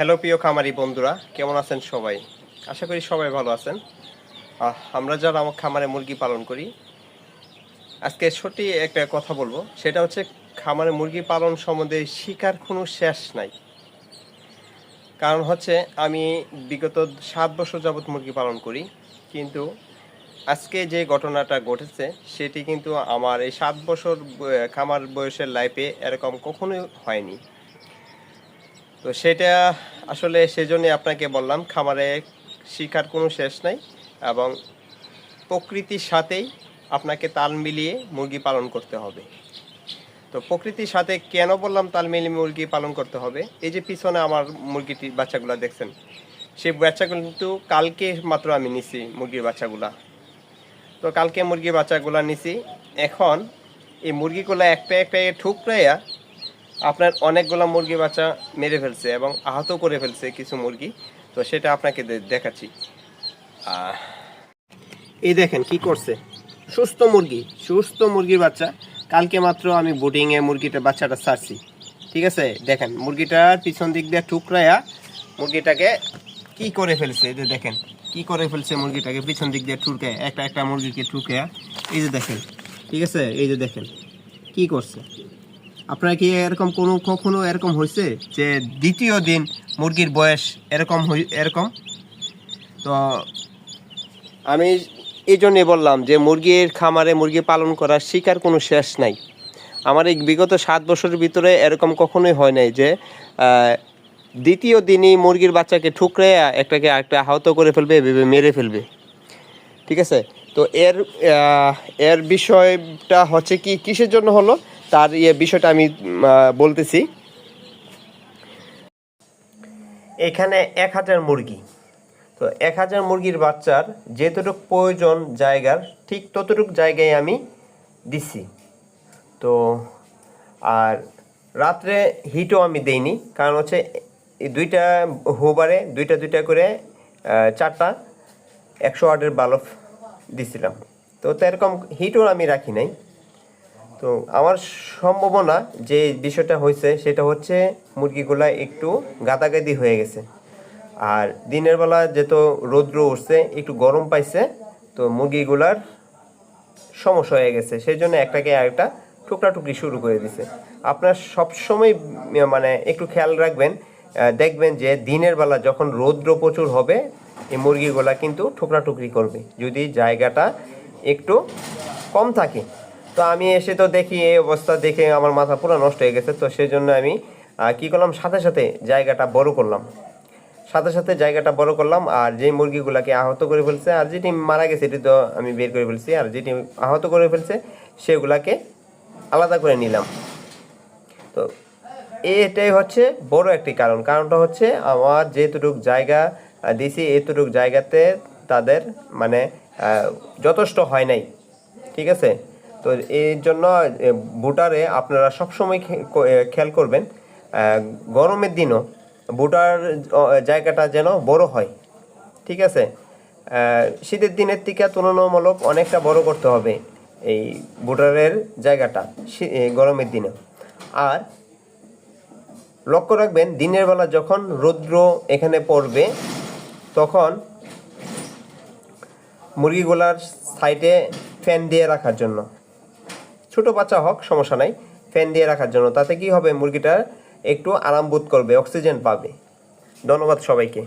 Hello প্রিয় খামারি বন্ধুরা, কেমন আছেন সবাই? আশা করি সবাই ভালো আছেন। আমরা যারা আমার খামারে মুরগি পালন করি, আজকে সত্যি একটা কথা বলব। সেটা হচ্ছে, খামারে মুরগি পালন সম্বন্ধে শিকার কোনো শেষ নাই। কারণ হচ্ছে, আমি বিগত সাত বছর যাবত মুরগি পালন করি, কিন্তু আজকে যে ঘটনাটা ঘটেছে, সেটি কিন্তু আমার এই সাত বছর খামার বয়সের লাইফে এরকম কখনোই হয়নি। তো সেটা আসলে সেজন্য আপনাকে বললাম, খামারে শিকার কোনো শেষ নাই এবং প্রকৃতির সাথেই আপনাকে তাল মিলিয়ে মুরগি পালন করতে হবে। তো প্রকৃতির সাথে কেন বললাম তাল মিলিয়ে মুরগি পালন করতে হবে? এই যে পিছনে আমার মুরগিটি বাচ্চাগুলো দেখছেন, সেই বাচ্চাগুলো কিন্তু কালকে মাত্র আমি নিছি মুরগির বাচ্চাগুলা। তো কালকে মুরগির বাচ্চাগুলা নিছি, এখন এই মুরগিগুলো একটা একটা ঠুকরাইয়া আপনার অনেকগুলো মুরগি বাচ্চা মেরে ফেলছে এবং আহত করে ফেলছে কিছু মুরগি। তো সেটা আপনাকে দেখাচ্ছি। এই দেখেন কি করছে। সুস্থ মুরগি, সুস্থ মুরগির বাচ্চা। কালকে মাত্র আমি বোর্ডিংয়ে মুরগিটা বাচ্চাটা ছাড়ছি। ঠিক আছে? দেখেন, মুরগিটার পিছন দিক দিয়ে টুকরাইয়া মুরগিটাকে কি করে ফেলছে? এই যে দেখেন, কি করে ফেলছে মুরগিটাকে? পিছন দিক দিয়ে ঠুকে একটা একটা মুরগিকে ঠুকে এই যে দেখেন, ঠিক আছে? এই যে দেখেন, কি করছে? আপনার কি এরকম কোনো কখনো এরকম হয়েছে যে দ্বিতীয় দিন মুরগির বয়স এরকম এরকম? তো আমি এই জন্যে বললাম যে মুরগির খামারে মুরগি পালন করার শিকার কোনো শেষ নাই। আমার এই বিগত সাত বছরের ভিতরে এরকম কখনোই হয় নাই যে দ্বিতীয় দিনই মুরগির বাচ্চাকে ঠুকরে একটাকে একটা আহত করে ফেলবে ভেবে মেরে ফেলবে। ঠিক আছে? তো এর এর বিষয়টা হচ্ছে কি, কিসের জন্য হলো? তার ইয়ে বিষয়টা আমি বলতেছি। এখানে এক হাজার মুরগি। তো এক হাজার মুরগির বাচ্চার যেতটুকু প্রয়োজন জায়গার, ঠিক ততটুকু জায়গায় আমি দিছি। তো, আর রাত্রে হিটও আমি দেইনি, কারণ হচ্ছে দুইটা হোবারে, দুইটা দুইটা করে চারটা একশো ওয়াটের বাল্ব দিছিলাম। তো তো এরকম হিটও আমি রাখি নাই। তো আমার সম্ভাবনা যে বিষয়টা হয়েছে, সেটা হচ্ছে মুরগিগুলা একটু গাদাগাদি হয়ে গেছে। আর দিনের বেলা যেহেতু রৌদ্র উঠছে, একটু গরম পাইছে, তো মুরগিগুলার সমস্যা হয়ে গেছে। সেই জন্য একটাকে আরেকটা টুকরা টুকরি শুরু করে দিছে। আপনার সবসময় মানে একটু খেয়াল রাখবেন দেখবেন যে দিনের বেলা যখন রৌদ্র প্রচুর হবে, এই মুরগিগুলা কিন্তু টুকরা টুকরি করবে। যদি জায়গাটা একটু কম থাকে তো আমি এসে তো দেখি এই অবস্থা দেখে আমার মাথা পুরো নষ্ট হয়ে গেছে, তো সেই জন্য আমি কি করলাম? সাথে সাথে জায়গাটা বড় করলাম। সাথে সাথে জায়গাটা বড় করলাম আর যে মুরগিগুলাকে আহত করে ফেলছে আর যেটি মারা গেছে এটি তো আমি বের করে ফেলছি আর যেটি আহত করে ফেলছে সেগুলাকে আলাদা করে নিলাম। তো এটাই হচ্ছে বড় একটি কারণ। কারণটা হচ্ছে আমার যেটুক জায়গা দিছি এতটুক জায়গাতে তাদের মানে যথেষ্ট হয় নাই। ঠিক আছে? তো এর জন্য বুটারে আপনারা সবসময় খেয়াল করবেন গরমের দিনও বুটার জায়গাটা যেন বড় হয়, ঠিক আছে? শীতের দিনের থেকে তুলনামূলক অনেকটা বড় করতে হবে এই বুটারের জায়গাটা গরমের দিনে। আর লক্ষ্য রাখবেন, দিনের বেলা যখন রৌদ্র এখানে পড়বে, তখন মুরগিগুলার সাইডে ফ্যান দিয়ে রাখার জন্য। ছোট বাচ্চা হোক, সমস্যা নাই। ফ্যান দিয়ে রাখার জন্য। তাতে কি হবে? মুরগিটা একটু আরাম বোধ করবে, অক্সিজেন পাবে। ধন্যবাদ সবাইকে।